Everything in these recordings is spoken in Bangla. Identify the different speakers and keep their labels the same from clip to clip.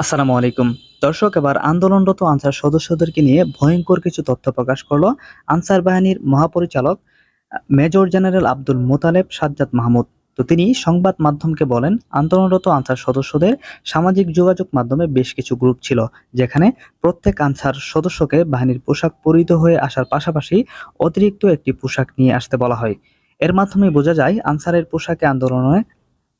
Speaker 1: আসসালামু আলাইকুম। দর্শক, এবার আন্দোলনরত আনসার সদস্যদেরকে নিয়ে ভয়ঙ্কর কিছু তথ্য প্রকাশ করল আনসার বাহিনীর মহাপরিচালক মেজর জেনারেল আব্দুল মোতালেব সাজ্জাদ মাহমুদ। তো তিনি সংবাদ মাধ্যমকে বলেন, আন্দোলনরত আনসার সদস্যদের সামাজিক যোগাযোগ মাধ্যমে বেশ কিছু গ্রুপ ছিল, যেখানে প্রত্যেক আনসার সদস্যকে বাহিনীর পোশাক পরিহিত হয়ে আসার পাশাপাশি অতিরিক্ত একটি পোশাক নিয়ে আসতে বলা হয়। এর মাধ্যমে বোঝা যায়, আনসারের পোশাকে আন্দোলনে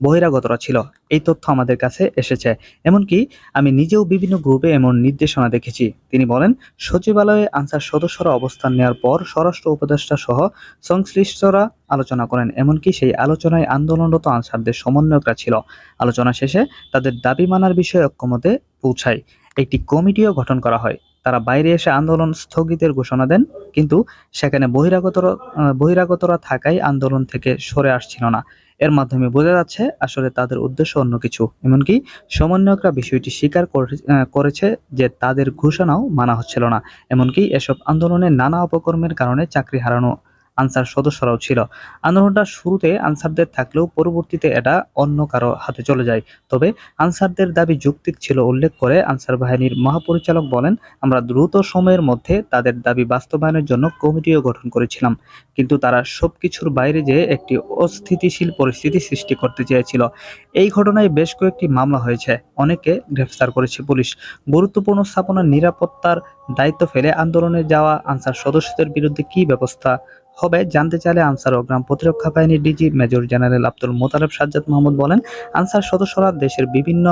Speaker 1: বহিরাগতরা ছিল। এই তথ্য আমাদের কাছে এসেছে। এমনকি আমি নিজেও বিভিন্ন গ্রুপে এমন নির্দেশনা দেখেছি। তিনি বলেন, সচিবালয়ে আনসার সদস্যরা অবস্থান নেওয়ার পর স্বরাষ্ট্র উপদেষ্টা সহ সংশ্লিষ্টরা আলোচনা করেন। এমনকি সেই আলোচনায় আন্দোলনরত আনসারদের সমন্বয়করা ছিল। আলোচনা শেষে তাদের দাবি মানার বিষয়ে ঐক্যমতে পৌঁছায়। একটি কমিটিও গঠন করা হয়। তারা বাইরে এসে আন্দোলন স্থগিতের ঘোষণা দেন, কিন্তু সেখানে বহিরাগতরা বহিরাগতরা থাকায় আন্দোলন থেকে সরে আসছিল না। এর মাধ্যমে বোঝা যাচ্ছে আসলে তাদের উদ্দেশ্য অন্য কিছু। এমনকি সমন্বয়করা বিষয়টি স্বীকার করেছে যে তাদের ঘোষণাও মানা হচ্ছিল না। এমনকি এসব আন্দোলনের নানা অপকর্মের কারণে চাকরি হারানো আনসার সদস্যরাও ছিল। আন্দোলনটা শুরুতে আনসারদের থাকলেও পরবর্তীতে এটা অন্য কারও হাতে চলে যায়। তবে আনসারদের দাবি যৌক্তিক ছিল উল্লেখ করে আনসার বাহিনীর মহাপরিচালক বলেন, আমরা দ্রুত সময়ের মধ্যে তাদের দাবি বাস্তবায়নের জন্য কমিটিও গঠন করেছিলাম। কিন্তু তারা সবকিছুর বাইরে যেয়ে একটি অস্থিতিশীল পরিস্থিতি সৃষ্টি করতে চেয়েছিল। এই ঘটনায় বেশ কয়েকটি মামলা হয়েছে। অনেকে গ্রেফতার করেছে পুলিশ। গুরুত্বপূর্ণ স্থাপনার নিরাপত্তার দায়িত্ব ফেলে আন্দোলনে যাওয়া আনসার সদস্যদের বিরুদ্ধে কি ব্যবস্থা হবে। জানতে চাইলে আনসার ও গ্রাম প্রতিরক্ষা বাহিনীর DG major general Abdul Motaleb Sajjad Mahmud বলেন, আনসার সদস্যরা দেশের বিভিন্ন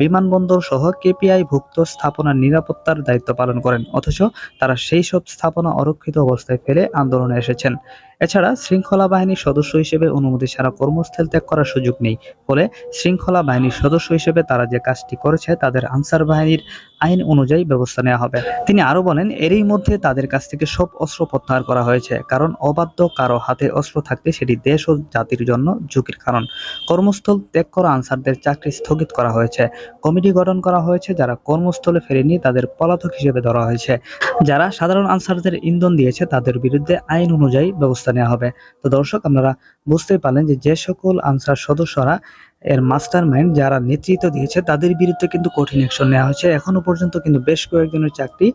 Speaker 1: বিমানবন্দর সহ কেপিআই ভুক্ত স্থাপনার নিরাপত্তার দায়িত্ব পালন করেন। অথচ তারা সেই সব স্থাপনা অরক্ষিত অবস্থায় ফেলে আন্দোলনে এসেছেন। এছাড়া শৃঙ্খলা বাহিনীর সদস্য হিসেবে অনুমতি ছাড়া কর্মস্থল ত্যাগ করার সুযোগ নেই। ফলে শৃঙ্খলা বাহিনীর সদস্য হিসেবে তারা যে কাজটি করেছে, তাদের আনসার বাহিনীর আইন অনুযায়ী ব্যবস্থা নেওয়া হবে। তিনি আরও বলেন, এরই মধ্যে তাদের কাছ থেকে সব অস্ত্র প্রত্যাহার করা হয়েছে। কারণ অবাধ্য, কারও হাতে অস্ত্র থাকলে সেটি দেশ ও জাতির জন্য ঝুঁকির কারণ। কর্মস্থল ত্যাগ করা আনসারদের চাকরি স্থগিত করা হয়েছে। কমিটি গঠন করা হয়েছে যারা কর্মস্থলে ফেরেনি, তাদের পলাতক হিসেবে ধরা হয়েছে। যারা সাধারণ আনসারদের ইন্ধন দিয়েছে, তাদের বিরুদ্ধে আইন অনুযায়ী ব্যবস্থা নেওয়া হবে। তো দর্শক, আপনারা বুঝতেই পারলেন যে যে সকল আনসার সদস্যরা এর মাস্টার মাইন্ড যারা নেতৃত্ব দিয়েছে, তাদের বিরুদ্ধে কিন্তু কঠিন অ্যাকশন নেওয়া হয়েছে। এখনও পর্যন্ত কিন্তু বেশ কয়েকজনের চাকরি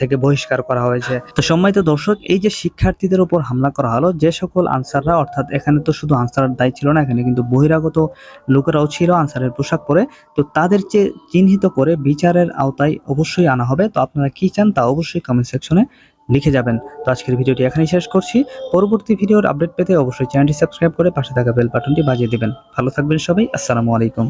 Speaker 1: থেকে বহিষ্কার করা হয়েছে। তো সম্মানিত দর্শক, এই যে শিক্ষার্থীদের উপর হামলা করা হলো, যে সকল আনসাররা, অর্থাৎ এখানে তো শুধু আনসার দায়ী ছিল না, এখানে কিন্তু বহিরাগত লোকেরাও ছিল আনসারের পোশাক পরে, তো তাদের চিহ্নিত করে বিচারের আওতায় অবশ্যই আনা হবে। তো আপনারা কি চান তা অবশ্যই কমেন্ট সেকশনে লিখে যাবেন। তো আজকের ভিডিওটি এখানেই শেষ করছি। পরবর্তী ভিডিওর আপডেট পেতে অবশ্যই চ্যানেলটি সাবস্ক্রাইব করে পাশে থাকা বেল বাটনটি বাজিয়ে দিবেন। ভালো থাকবেন সবাই। আসসালামু আলাইকুম।